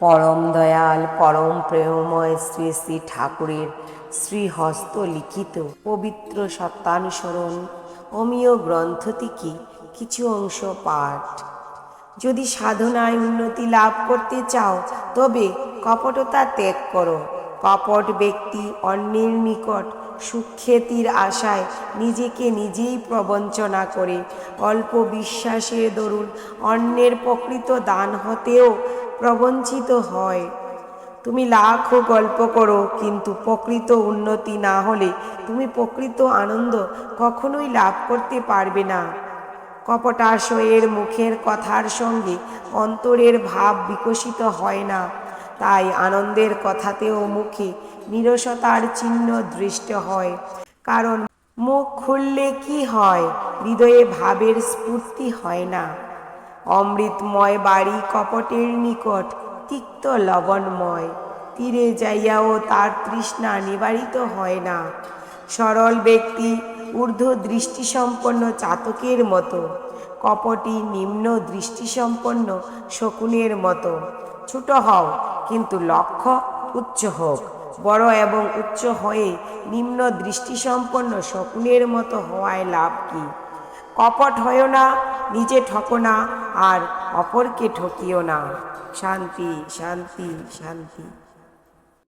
পরম দয়াল, পরম প্রেমময় শ্রী শ্রী ঠাকুরের শ্রীহস্ত লিখিত পবিত্র সত্যানুসরণ অমীয় গ্রন্থ থেকে কিছু অংশ পাঠ। যদি সাধনায় উন্নতি লাভ করতে চাও, তবে কপটতা ত্যাগ করো। কপট ব্যক্তি অন্যের নিকট সুখ্যাতির আশায় নিজেকে নিজেই প্রবঞ্চনা করে। অল্প বিশ্বাসের দরুন অন্যের প্রকৃত দান হতেও প্রবঞ্চিত হয়। তুমি লাখও গল্প করো, কিন্তু প্রকৃত উন্নতি না হলে তুমি প্রকৃত আনন্দ কখনোই লাভ করতে পারবে না। কপটাশয়ের মুখের কথার সঙ্গে অন্তরের ভাব বিকশিত হয় না। তাই আনন্দের কথাতেও মুখে নিরসতার চিহ্ন দৃষ্ট হয়। কারণ মুখ খুললে কি হয়? হৃদয়ে ভাবের স্ফূর্তি হয় না। অমৃতময় বাড়ি কপটের নিকট, তিক্ত লবণময়। তীরে যাইয়াও তার তৃষ্ণা নিবারিত হয় না। সরল ব্যক্তি ঊর্ধ্ব দৃষ্টিসম্পন্ন চাতকের মতো, কপটি নিম্ন দৃষ্টিসম্পন্ন শকুনের মতো। ছোট হও, কিন্তু লক্ষ্য উচ্চ হোক। বড় এবং উচ্চ হয়ে নিম্ন দৃষ্টিসম্পন্ন শকুনের মতো হওয়ায় লাভ কি? কপট হয়েও না নিজে ঠকো না আর অপরকে ঠকিও না। শান্তি শান্তি শান্তি।